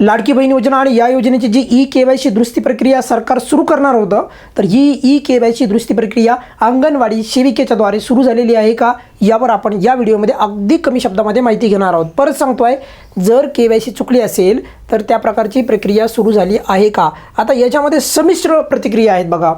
लाडकी बहीण योजना आणि या योजनेची जी ई के वाय सी दुरुस्ती प्रक्रिया सरकार सुरू करणार होतं तर ही ई के वाय सी दुरुस्ती प्रक्रिया अंगणवाडी सेविकेच्याद्वारे सुरू झालेली आहे का? यावर आपण या व्हिडिओमध्ये अगदी कमी शब्दामध्ये माहिती घेणार आहोत. परत सांगतोय जर के वाय सी चुकली असेल तर त्या प्रकारची प्रक्रिया सुरू झाली आहे का? आता याच्यामध्ये समिश्र प्रतिक्रिया आहेत बघा.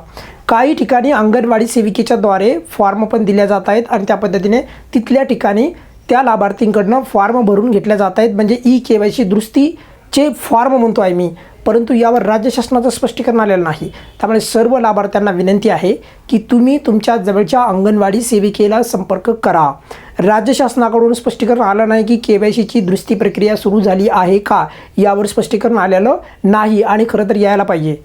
काही ठिकाणी अंगणवाडी सेविकेच्याद्वारे फॉर्म पण दिल्या जात आहेत आणि त्या पद्धतीने तिथल्या ठिकाणी त्या लाभार्थींकडनं फॉर्म भरून घेतल्या जात आहेत. म्हणजे ई के वाय सी दुरुस्ती चे फॉर्म म्हणतो आहे मी परंतु यावर राज्य शासनाचं स्पष्टीकरण आलेलं नाही. त्यामुळे सर्व लाभार्थ्यांना विनंती आहे की तुम्ही तुमच्या जवळच्या अंगणवाडी सेविकेला संपर्क करा. राज्य शासनाकडून स्पष्टीकरण आलं नाही की के वाय सीची दुरुस्ती प्रक्रिया सुरू झाली आहे का? यावर स्पष्टीकरण आलेलं नाही आणि खरं तर यायला पाहिजे.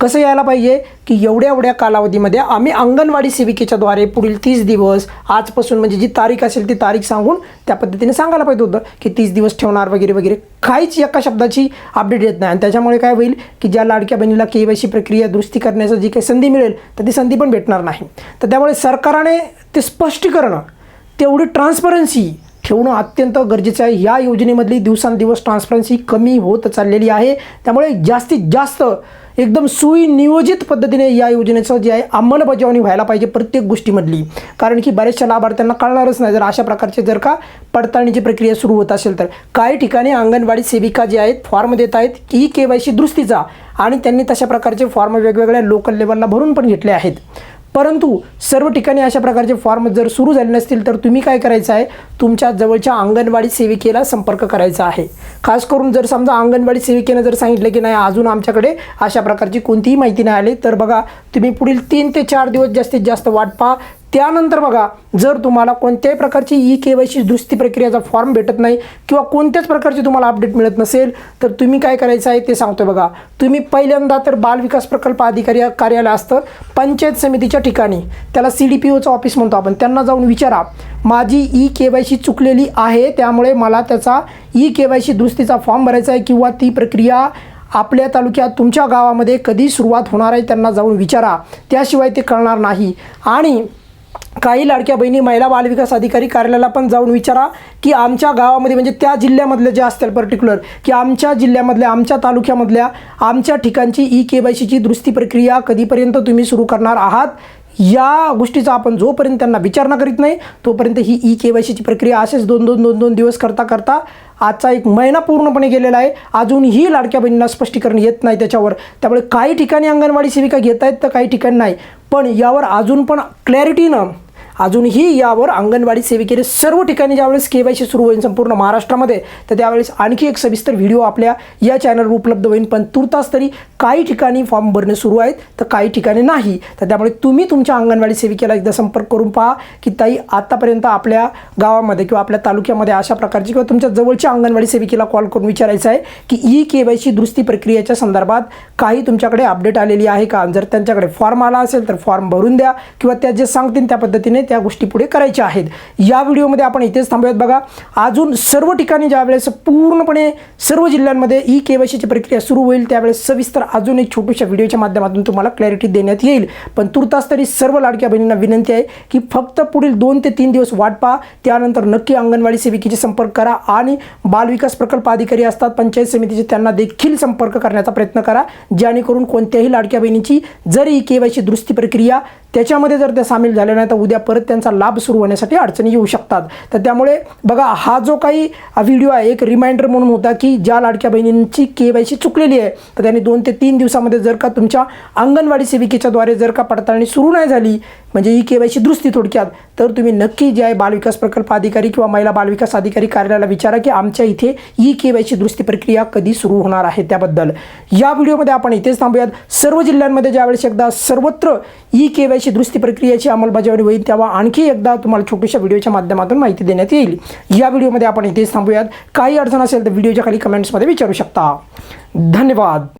कसं यायला पाहिजे? की एवढ्या एवढ्या कालावधीमध्ये आम्ही अंगणवाडी सेविकेच्याद्वारे पुढील तीस दिवस आजपासून म्हणजे जी तारीख असेल ती तारीख सांगून त्या पद्धतीने सांगायला पाहिजे होतं की तीस दिवस ठेवणार वगैरे वगैरे. काहीच एका शब्दाची अपडेट येत नाही. आणि त्याच्यामुळे काय होईल की ज्या लाडक्या बहिणीला के वाय सी प्रक्रिया दुरुस्ती करण्याचं जी काही संधी मिळेल तर ती संधी पण भेटणार नाही. तर त्यामुळे सरकारने ते स्पष्टीकरण तेवढी ट्रान्सपरन्सी ठेवणं अत्यंत गरजेचं आहे. या योजनेमधली दिवसांदिवस ट्रान्सपरन्सी कमी होत चाललेली आहे. त्यामुळे जास्तीत जास्त एकदम सुनियोजित पद्धतीने या योजनेचं जे आहे अंमलबजावणी व्हायला पाहिजे प्रत्येक गोष्टीमधली. कारण की बऱ्याचशा लाभार्थ्यांना कळणारच नाही. जर अशा प्रकारचे जर का पडताळणीची प्रक्रिया सुरू होत असेल तर. काही ठिकाणी अंगणवाडी सेविका जे आहेत फॉर्म देत आहेत की के वाय सी दुरुस्तीचा. आणि त्यांनी तशा प्रकारचे फॉर्म वेगवेगळ्या लोकल लेवलला भरून पण घेतले आहेत. परंतु सर्व ठिकाणी अशा प्रकारचे फॉर्म जर सुरू झाले नसतील तर तुम्ही काय करायचं आहे? तुमच्या जवळच्या अंगणवाडी सेविकेला संपर्क करायचा आहे. खास करून जर समजा अंगणवाडी सेविकेनं जर सांगितलं की नाही अजून आमच्याकडे अशा प्रकारची कोणतीही माहिती नाही आली तर बघा तुम्ही पुढील तीन ते चार दिवस जास्तीत जास्त वाट पहा. त्यानंतर बघा जर तुम्हाला कोणत्याही प्रकारची ई के वाय सी दुरुस्ती प्रक्रियेचा फॉर्म भेटत नाही किंवा कोणत्याच प्रकारची तुम्हाला अपडेट मिळत नसेल तर तुम्ही काय करायचं आहे ते सांगतोय बघा. तुम्ही पहिल्यांदा तर बाल विकास प्रकल्प अधिकारी कार्यालय असतं पंचायत समितीच्या ठिकाणी. त्याला सी डी पी ओचं ऑफिस म्हणतो आपण. त्यांना जाऊन विचारा माझी ई के वाय सी चुकलेली आहे त्यामुळे मला त्याचा ई के वाय सी दुरुस्तीचा फॉर्म भरायचा आहे किंवा ती प्रक्रिया आपल्या तालुक्यात तुमच्या गावामध्ये कधी सुरुवात होणार आहे त्यांना जाऊन विचारा. त्याशिवाय ते कळणार नाही. आणि काही लाडक्या बहिणी महिला बालविकास अधिकारी कार्यालयाला पण जाऊन विचारा की आमच्या गावामध्ये म्हणजे त्या जिल्ह्यामधले जे असतील पर्टिक्युलर की आमच्या जिल्ह्यामधल्या आमच्या तालुक्यामधल्या आमच्या ठिकाणची ई के वाय सीची दुरुस्ती प्रक्रिया कधीपर्यंत तुम्ही सुरू करणार आहात या गोष्टीचा आपण जोपर्यंत त्यांना विचारणा करीत नाही तोपर्यंत ही ई के वाय सीची प्रक्रिया असेच दोन दोन दोन दोन दिवस करता करता आजचा एक महिना पूर्णपणे गेलेला आहे. अजूनही लाडक्या बहिणींना स्पष्टीकरण येत नाही त्याच्यावर. त्यामुळे काही ठिकाणी अंगणवाडी सेविका घेत आहेत तर काही ठिकाणी नाही. पण यावर अजून पण क्लॅरिटीनं अजूनही यावर अंगणवाडी सेविकेने सर्व ठिकाणी ज्यावेळेस के वाय सी सुरू होईल संपूर्ण महाराष्ट्रामध्ये तर त्यावेळेस आणखी एक सविस्तर व्हिडिओ आपल्या या चॅनलवर उपलब्ध होईल. पण तुर्तास तरी काही ठिकाणी फॉर्म भरणे सुरू आहेत तर काही ठिकाणी नाही. तर त्यामुळे तुम्ही तुमच्या अंगणवाडी सेविकेला एकदा संपर्क करून पहा की ताई आत्तापर्यंत आपल्या गावामध्ये किंवा आपल्या तालुक्यामध्ये अशा प्रकारची किंवा तुमच्या जवळच्या अंगणवाडी सेविकेला कॉल करून विचारायचं आहे की ई के वाय सी दुरुस्ती प्रक्रियेच्या संदर्भात काही तुमच्याकडे अपडेट आलेली आहे का? जर त्यांच्याकडे फॉर्म आला असेल तर फॉर्म भरून द्या किंवा त्या जे सांगतील त्या पद्धतीने त्या गोष्टी पुढे करायच्या आहेत. या व्हिडिओमध्ये आपण इथेच थांबूयात. बघा अजून सर्व ठिकाणी ज्यावेळेस पूर्णपणे सर्व जिल्ह्यांमध्ये ई के वाय सीची प्रक्रिया सुरू होईल त्यावेळेस सविस्तर अजून एक छोट्याशा व्हिडिओच्या माध्यमातून तुम्हाला क्लॅरिटी देण्यात येईल. पण तुर्तास तरी सर्व लाडक्या बहिणींना विनंती आहे की फक्त पुढील दोन ते तीन दिवस वाट पहा. त्यानंतर नक्की अंगणवाडी सेविकेचे संपर्क करा आणि बालविकास प्रकल्प अधिकारी असतात पंचायत समितीचे त्यांना देखील संपर्क करण्याचा प्रयत्न करा. जेणेकरून कोणत्याही लाडक्या बहिणीची जर ई के वाय सी दुरुस्ती प्रक्रिया त्याच्यामध्ये जर त्या सामील झाल्या नाही तर उद्या परत त्यांचा लाभ सुरू होण्यासाठी अडचणी येऊ शकतात. तर त्यामुळे बघा हा जो काही व्हिडिओ आहे एक रिमाइंडर म्हणून होता की ज्या लाडक्या बहिणींची के वाय सी चुकलेली आहे तर त्यांनी दोन ते तीन दिवसामध्ये जर का तुमच्या अंगणवाडी सेविकेच्याद्वारे जर का पडताळणी सुरू नाही झाली म्हणजे ई के वाय सी दुरुस्ती थोडक्यात तर तुम्ही नक्की जे आहे बालविकास प्रकल्प अधिकारी किंवा महिला बालविकास अधिकारी कार्यालयाला विचारा की आमच्या इथे ई के वाय सी दुरुस्ती प्रक्रिया कधी सुरू होणार आहे त्याबद्दल. या व्हिडिओमध्ये आपण इथेच थांबूयात. सर्व जिल्ह्यांमध्ये ज्यावेळेस एकदा सर्वत्र ई के वाय सी दुरुस्ती प्रक्रियेची अंमलबजावणी होईल तेव्हा आणखी एकदा तुम्हाला छोट्याशा व्हिडिओच्या माध्यमातून माहिती देण्यात येईल. या व्हिडिओमध्ये आपण इथेच थांबूयात. काही अडचण असेल तर व्हिडिओच्या खाली कमेंट्समध्ये विचारू शकता. धन्यवाद.